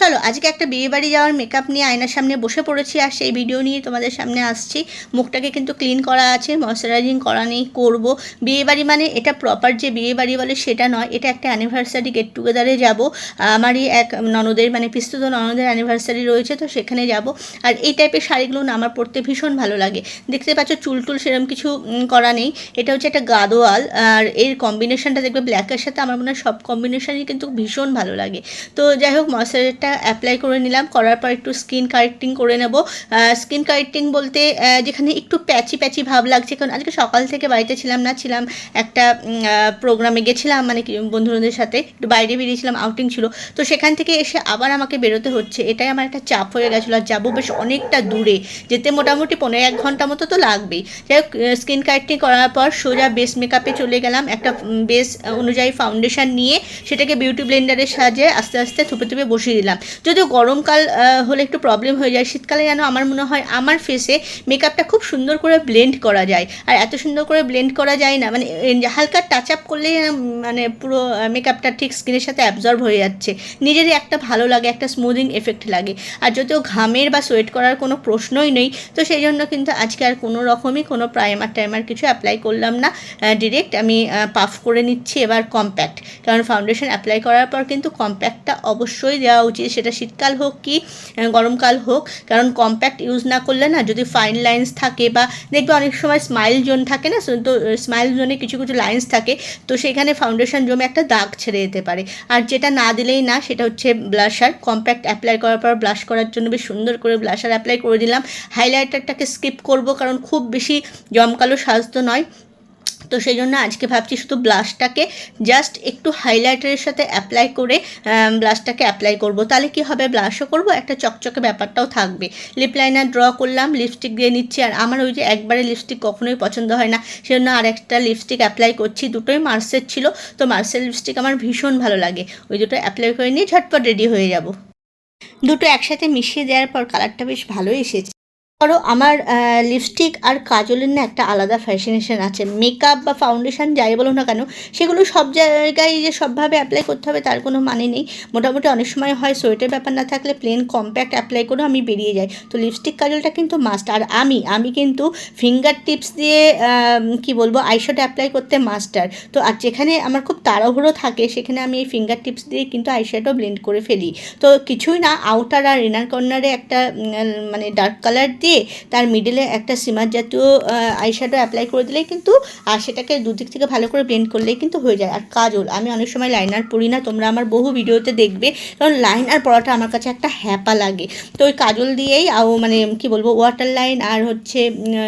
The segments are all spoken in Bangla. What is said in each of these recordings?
চলো, আজকে একটা বিয়ে বাড়ি যাওয়ার মেকআপ নিয়ে আয়নার সামনে বসে পড়েছি আর সেই ভিডিও নিয়ে তোমাদের সামনে আসছি। মুখটাকে কিন্তু ক্লিন করা আছে ময়শ্চারাইজিং করা নেই, করব। বিয়ে বাড়ি মানে এটা প্রপার যে বিয়ে বাড়ি বলে সেটা নয়, এটা একটা অ্যানিভার্সারি গেট টুগেদারে যাব। আমারই এক ননদের মানে পিস্তুত ননদের অ্যানিভার্সারি রয়েছে, তো সেখানে যাব। আর এই টাইপের শাড়িগুলো না আমার পরতে ভীষণ ভালো লাগে। দেখতে পাচ্ছ চুল টুল সেরকম কিছু করা নেই। এটা হচ্ছে একটা গাদোয়াল, আর এর কম্বিনেশনটা দেখবে ব্ল্যাকের সাথে আমার মনে হয় সব কম্বিনেশনই কিন্তু ভীষণ ভালো লাগে। তো যাই হোক ময়শ্চারাইজারটা অ্যাপ্লাই করে নিলাম, করার পর একটু স্কিন কারেক্টিং করে নেব। স্কিন কারেক্টিং বলতে যেখানে একটু প্যাচি প্যাচি ভাব লাগছে, কারণ আজকে সকাল থেকে বাড়িতে ছিলাম না, ছিলাম একটা প্রোগ্রামে গেছিলাম মানে বন্ধুদের সাথে, একটু বাইরে বেরিয়েছিলাম আউটিং ছিল। তো সেখান থেকে এসে আবার আমাকে বেরোতে হচ্ছে। এটাই আমার একটা চাপ হয়ে গেছিল, আর যাব বেশ অনেকটা দূরে। যেতে মোটামুটি পনেরো এক ঘণ্টা মতো তো লাগবেই। যাই হোক স্কিন কারেক্টিং করার পর সোজা বেস মেকআপে চলে গেলাম। একটা বেস অনুযায়ী ফাউন্ডেশন নিয়ে সেটাকে বিউটি ব্লেন্ডারের সাহায্যে আস্তে আস্তে থুপে থুপে বসিয়ে দিলাম। যদিও গরমকাল হলে একটু প্রবলেম হয়ে যায়, শীতকালে যেন আমার মনে হয় আমার ফেসে মেকআপটা খুব সুন্দর করে ব্লেন্ড করা যায়। আর এত সুন্দর করে ব্লেন্ড করা যায় না মানে হালকা টাচ আপ করলেই মানে পুরো মেকআপটা ঠিক স্কিনের সাথে অ্যাবজর্ব হয়ে যাচ্ছে। নিজেরই একটা ভালো লাগে, একটা স্মুদিং এফেক্ট লাগে। আর যদিও ঘামের বা সোয়েট করার কোনো প্রশ্নই নেই, তো সেই জন্য কিন্তু আজকে আর কোনো রকমই কোনো প্রাইমার টাইমার কিছু অ্যাপ্লাই করলাম না। ডিরেক্ট আমি পাফ করে নিচ্ছি এবার কম্প্যাক্ট কারণ ফাউন্ডেশন অ্যাপ্লাই করার পর কিন্তু কম্প্যাক্টটা অবশ্যই দেওয়া উচিত। সেটা শীতকাল হোক কি গরমকাল হোক, কারণ কম্প্যাক্ট ইউজ না করলে না যদি ফাইন লাইন্স থাকে বা দেখবে অনেক সময় স্মাইল জোন থাকে না তো স্মাইল জোনে কিছু কিছু লাইন্স থাকে, তো সেখানে ফাউন্ডেশন জমে একটা দাগ ছেড়ে যেতে পারে। আর যেটা না দিলেই না, সেটা হচ্ছে ব্লাশার কম্প্যাক্ট অ্যাপ্লাই করার পর ব্লাশ করার জন্য বেশ সুন্দর করে ব্লাশার অ্যাপ্লাই করে দিলাম। হাইলাইটারটাকে স্কিপ করব, কারণ খুব বেশি জমকালো সাজতো নয়। তো সেই জন্য আজকে ভাবছি শুধু ব্লাশটাকে জাস্ট একটু হাইলাইটারের সাথে অ্যাপ্লাই করে ব্লাশটাকে অ্যাপ্লাই করব। তাহলে কি হবে? ব্লাশও করব, একটা চকচকে ব্যাপারটাও থাকবে। লিপ লাইনার ড্র করলাম লিপস্টিক দিয়ে নিচ্ছি। আর আমার ওই যে একবারে লিপস্টিক কখনোই পছন্দ হয় না, সেজন্য আর একটা লিপস্টিক অ্যাপ্লাই করছি। দুটোই মার্সের ছিল, তো মার্সের লিপস্টিক আমার ভীষণ ভালো লাগে। ওই দুটো অ্যাপ্লাই করে নিয়ে ঝটপট রেডি হয়ে যাব। দুটো একসাথে মিশিয়ে দেওয়ার পর কালারটা বেশ ভালো এসেছে। ধরো আমার লিপস্টিক আর কাজলের না একটা আলাদা ফ্যাশনেশন আছে। মেকআপ বা ফাউন্ডেশন যাই বলো না কেন, সেগুলো সব জায়গায় যে সবভাবে অ্যাপ্লাই করতে হবে তার কোনো মানে নেই। মোটামুটি অনেক সময় হয় সোয়েটার ব্যাপার না থাকলে প্লেন কম্প্যাক্ট অ্যাপ্লাই করেও আমি বেরিয়ে যাই। তো লিপস্টিক কাজলটা কিন্তু মাস্ট আর আমি আমি কিন্তু ফিঙ্গার টিপস দিয়ে কি বলব আইশ্যাডো অ্যাপ্লাই করতে মাস্টার তো আর যেখানে আমার খুব তাড়াহুড়ো থাকে, সেখানে আমি এই ফিঙ্গার টিপস দিয়ে কিন্তু আইশ্যাডো ব্লেন্ড করে ফেলি। তো কিছুই না আউটার আর ইনার কর্নারে একটা মানে ডার্ক কালার দিয়ে তার মিডলে একটা সিমার জাতীয় আইশ্যাডো অ্যাপ্লাই করে দিলেই কিন্তু, আর সেটাকে দুদিক থেকে ভালো করে ব্লেন্ড করলেই কিন্তু হয়ে যায়। আর কাজল, আমি অনেক সময় লাইনার পড়ি না, তোমরা আমার বহু ভিডিওতে দেখবে, কারণ লাইনার পড়াটা আমার কাছে একটা হ্যাপা লাগে। তো ওই কাজল দিয়েই, আও মানে কি বলব ওয়াটার লাইন আর হচ্ছে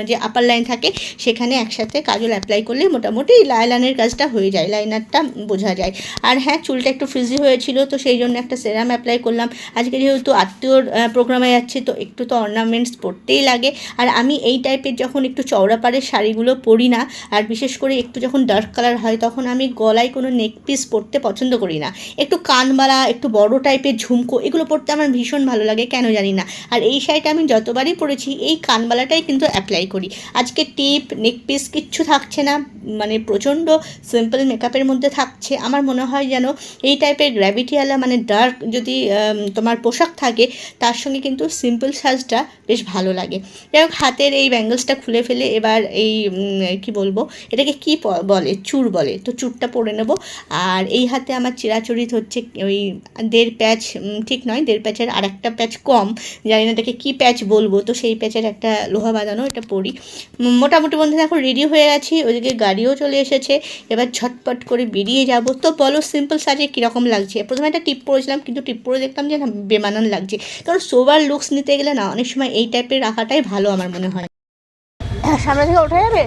যে আপার লাইন থাকে, সেখানে একসাথে কাজল অ্যাপ্লাই করলে মোটামুটি লাইলানের কাজটা হয়ে যায় লাইনারটা বোঝা যায়। আর হ্যাঁ চুলটা একটু ফ্রিজি হয়েছিল, তো সেই জন্য একটা সেরাম অ্যাপ্লাই করলাম। আজকে যেহেতু আত্মীয়র প্রোগ্রামে যাচ্ছে, তো একটু তো অর্নামেন্টস পরতেই লাগে। আর আমি এই টাইপের যখন একটু চওড়া পাড়ের শাড়িগুলো পরি না, আর বিশেষ করে একটু যখন ডার্ক কালার হয়, তখন আমি গলায় কোনো নেক পিস পরতে পছন্দ করি না। একটু কানবালা একটু বড় টাইপের ঝুমকো, এগুলো পরতে আমার ভীষণ ভালো লাগে, কেন জানি না। আর এই শাড়িটা আমি যতবারই পরেছি, এই কানবালাটাই কিন্তু অ্যাপ্লাই করি। আজকে টিপ নেক পিস কিচ্ছু থাকছে না মানে প্রচণ্ড সিম্পল মেকআপের মধ্যে থাকছে। আমার মনে হয় যেন এই টাইপের গ্র্যাভিটিওয়ালা মানে ডার্ক যদি তোমার পোশাক থাকে, তার সঙ্গে কিন্তু সিম্পল সাজটা বেশ ভালো লাগে যাই হোক হাতের এই ব্যাঙ্গলসটা খুলে ফেলে এবার এই কি বলব, এটাকে কি বলে, চুর বলে। তো চুরটা পরে নেব। আর এই হাতে আমার চিরাচরিত হচ্ছে ওই দেড় প্যাচ ঠিক নয়, দেড় প্যাচের আর একটা প্যাচ কম। জানি না এটাকে কী প্যাচ বলব। তো সেই প্যাচের একটা লোহা বাঁধানো এটা পরি। মোটামুটি বন্ধুরা, এখন রেডি হয়ে গেছি। ওদিকে গাড়িও চলে এসেছে। এবার ঝটপট করে বেরিয়ে যাব। তো বলো সিম্পল সাজে কীরকম লাগছে? প্রথমে একটা টিপ পরেছিলাম, কিন্তু টিপ পরে দেখতাম যে না বেমানান লাগছে। কারণ সোবার লুকস নিতে গেলে না, অনেক সময় এই টাইপের রাখাটাই ভালো আমার মনে হয়। সামনে থেকে উঠে যাবে?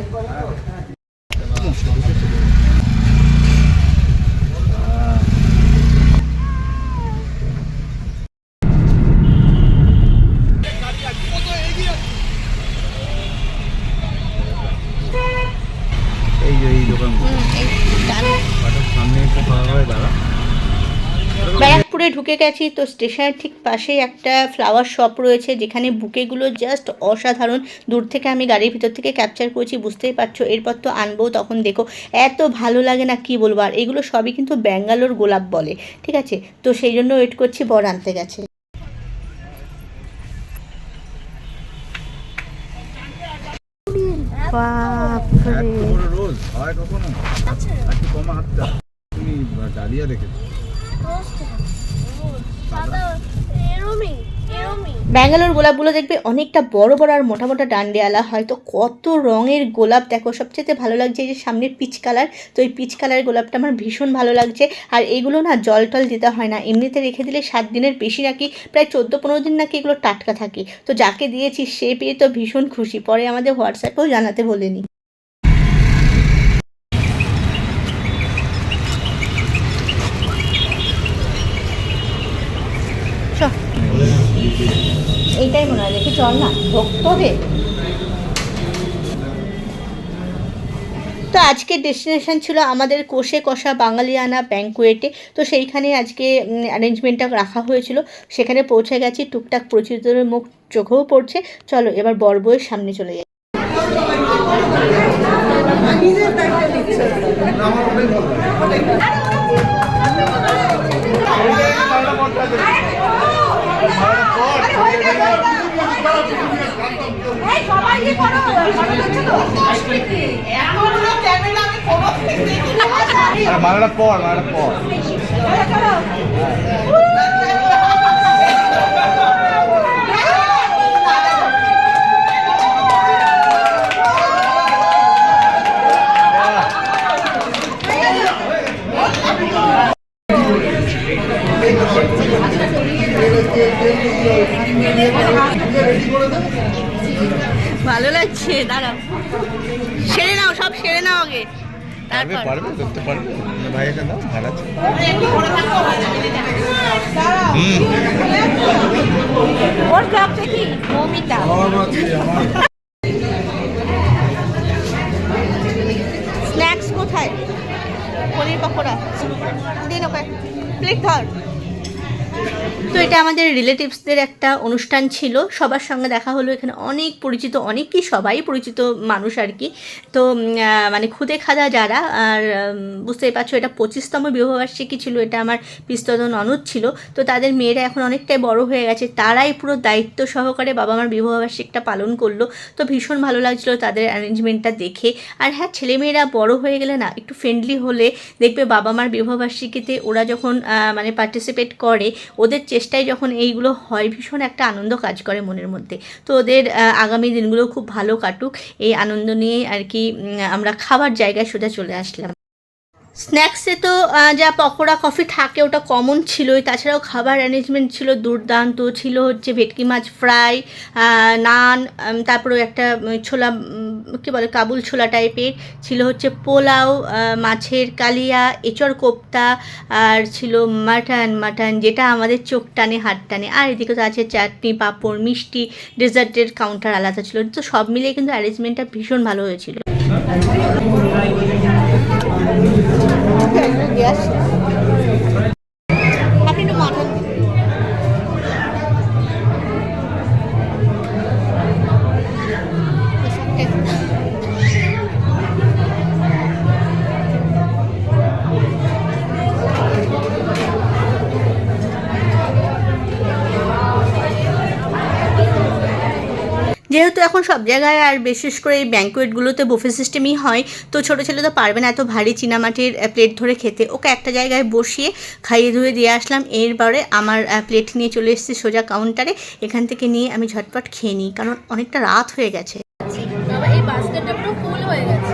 করে ঢুকে গেছি। তো স্টেশনের ঠিক পাশেই একটা ফ্লাওয়ার শপ রয়েছে যেখানে বুকেগুলো জাস্ট অসাধারণ। দূর থেকে আমি গাড়ির ভিতর থেকে ক্যাপচার করেছি বুঝতেই পারছ। এরপর তো আনব তখন দেখো এত ভালো লাগে না কি বলব? আর এগুলো সবই কিন্তু ব্যাঙ্গালোর গোলাপ বলে ঠিক আছে? তো সেই জন্য ওয়েট করছি বর আনতে গেছে। কমা হাতটা? তুমি ডালিয়া দেখেছ? ব্যাঙ্গালোর গোলাপগুলো দেখবে অনেকটা বড় বড় আর মোটা মোটা ডান্ডিয়ালা। হয়তো কত রঙের গোলাপ। দেখো সবচেয়ে ভালো লাগছে এই যে সামনের পিচ কালার। তো এই পিচ কালার গোলাপটা আমার ভীষণ ভালো লাগছে। আর এগুলো না জল টল দিতে হয় না। এমনিতে রেখে দিলে সাত দিনের বেশি নাকি, প্রায় চোদ্দ পনেরো দিন নাকি এগুলো টাটকা থাকে। তো যাকে দিয়েছি সে পেয়ে তো ভীষণ খুশি। পরে আমাদের হোয়াটসঅ্যাপেও জানাতে বলেনি। চল না ভক্ত হে। তো আজকে ডেস্টিনেশন ছিল আমাদের কোষে কষা বাঙালিয়ানা ব্যাঙ্কুয়েটে তো সেইখানে আজকে অ্যারেঞ্জমেন্টটা রাখা হয়েছিল। সেখানে পৌঁছে গেছি, টুকটাক পরিচিতদের মুখ চোখেও পড়ছে। চলো, এবার বরবইয়ের সামনে চলে যাই। মালাটা পর মালাটা পর। ভালো লাগছে দাঁড়াও। সেরে নাও সব সেরে নাও আগে। পারবে পারবে করতে পারবে। ভাই এটা দাও ভাড়া ওর ক্লাবটা কি মৌমিতা। স্ন্যাক্স কোথায়? পনির পকোড়া। দিন ওকে প্লেট ধর। তো এটা আমাদের রিলেটিভসদের একটা অনুষ্ঠান ছিল। সবার সঙ্গে দেখা হলো। এখানে অনেক পরিচিত অনেক কি সবাই পরিচিত মানুষ আর কি। তো মানে খুদে খাদা যারা, আর বুঝতেই পারছ এটা পঁচিশতম বিবাহবার্ষিকী ছিল, এটা আমার পিস্তত ননদ ছিল। তো তাদের মেয়েরা এখন অনেকটাই বড় হয়ে গেছে। তারাই পুরো দায়িত্ব সহকারে বাবা আমার বিবাহবার্ষিকটা পালন করল। তো ভীষণ ভালো লাগছিল তাদের অ্যারেঞ্জমেন্টটা দেখে। আর হ্যাঁ ছেলেমেয়েরা বড় হয়ে গেলে না, একটু ফ্রেন্ডলি হলে দেখবে বাবা মার বিবাহবার্ষিকীতে ওরা যখন মানে পার্টিসিপেট করে, ওদের চেষ্টায় যখন এইগুলো হয়, ভীষণ একটা আনন্দ কাজ করে মনের মধ্যে। তো ওদের আগামী দিনগুলো খুব ভালো কাটুক। এই আনন্দ নিয়ে আর কি আমরা খাবার জায়গায় সোজা চলে আসলাম। স্ন্যাক্সে তো যা পকোড়া কফি থাকে, ওটা কমন ছিলই। তাছাড়াও খাবার অ্যারেঞ্জমেন্ট ছিল, দুর্দান্ত ছিল হচ্ছে ভেটকি মাছ ফ্রাই নান তারপরে একটা ছোলা কী বলে, কাবুল ছোলা টাইপের ছিল হচ্ছে পোলাও মাছের কালিয়া, এঁচড় কোপ্তা, আর ছিল মাটন মাটন যেটা আমাদের চোখ টানে, হাত টানে। আর এদিকে তো আছে চাটনি, পাঁপড়, মিষ্টি ডেজার্টের কাউন্টার আলাদা ছিল। তো সব মিলিয়ে কিন্তু অ্যারেঞ্জমেন্টটা ভীষণ ভালো হয়েছিল। Okay, yes. এখন সব জায়গায় আর বিশেষ করে এই ব্যাঙ্কুয়েটগুলোতে বুফে সিস্টেমই হয়। তো ছোটো ছেলে তো পারবে না এত ভারী চীনামাটির প্লেট ধরে খেতে। ওকে একটা জায়গায় বসিয়ে খাইয়ে ধুয়ে দিয়ে আসলাম। এরপরে আমার প্লেট নিয়ে চলে এসেছি সোজা কাউন্টারে এখান থেকে নিয়ে আমি ঝটপট খেয়ে নিই, কারণ অনেকটা রাত হয়ে গেছে। এই বাস্কেটটা পুরো ফুল হয়ে গেছে।